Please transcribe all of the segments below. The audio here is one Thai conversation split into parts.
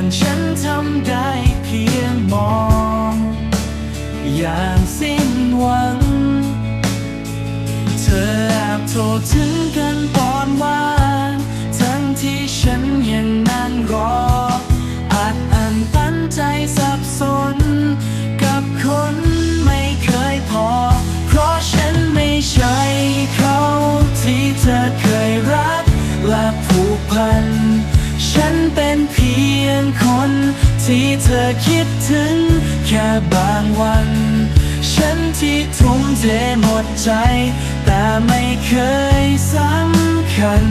วนฉันทำได้เพียงมอง อย่างสิ้นหวัง เธอแอบโทรถึงกันตอนว่างทั้งที่ฉันยังนั่งรออาจอันตันใจสับสน กับคนไม่เคยพอ เพราะฉันไม่ใช่เขาที่เธอเคยรักและผูกพัน ฉันเป็นเพียงคน ที่เธอคิดถึง แค่บางวัน ฉันที่ทุ่มเทหมดใจ แต่ไม่เคยสำคัญ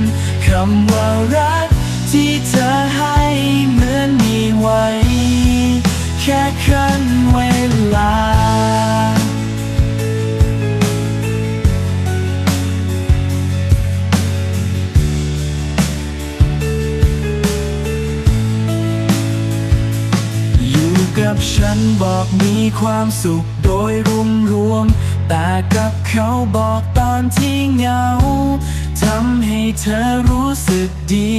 คำว่ารักที่เธอให้เหมือน กับฉันบอกมีความสุขโดยรวมรวมๆแต่กับเขาบอกตอนที่เหงาทำให้เธอรู้สึกดี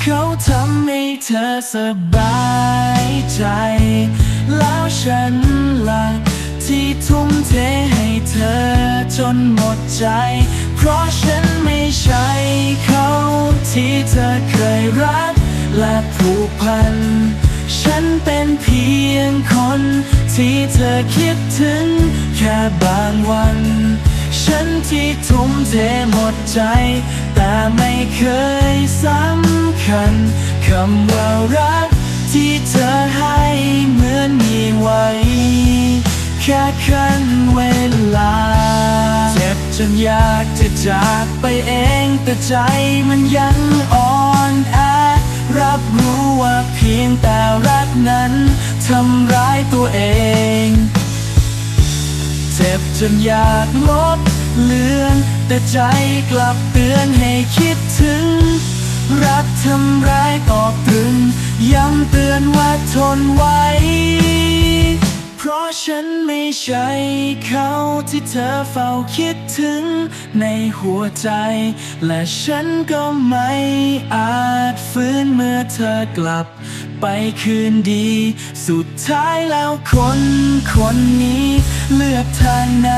เขาทำให้เธอสบายใจ แล้วฉันล่ะที่ทุ่มเทให้เธอจนหมดใจ เพราะฉันไม่ใช่เขาที่เธอเคยรักและผูกพัน ฉันเป็นเพียงคน ที่เธอคิดถึง แค่บางวัน ฉันที่ทุ่มเทหมดใจ แต่ไม่เคยสำคัญคำว่ารัก ที่เธอให้เหมือนมีไว้ แค่คันเวลา เจ็บจนอยากจะจากไปเองแต่ใจมันยังอ่อนแอรับรู้ว่า แต่รักนั้นทำร้ายตัวเอง เจ็บจนอยากลบเลือน แต่ใจกลับเตือนให้คิดถึง รักทำร้ายตอกตรึง ย้ำเตือนว่าทนไว้ เพราะฉันไม่ใช่เขาที่เธอเฝ้าคิดถึง ในหัวใจ และฉันก็ไม่อาจฟื้นเมื่อเธอกลับ ไปคืนดี สุดท้ายแล้วคนคนนี้เลือกทางไหน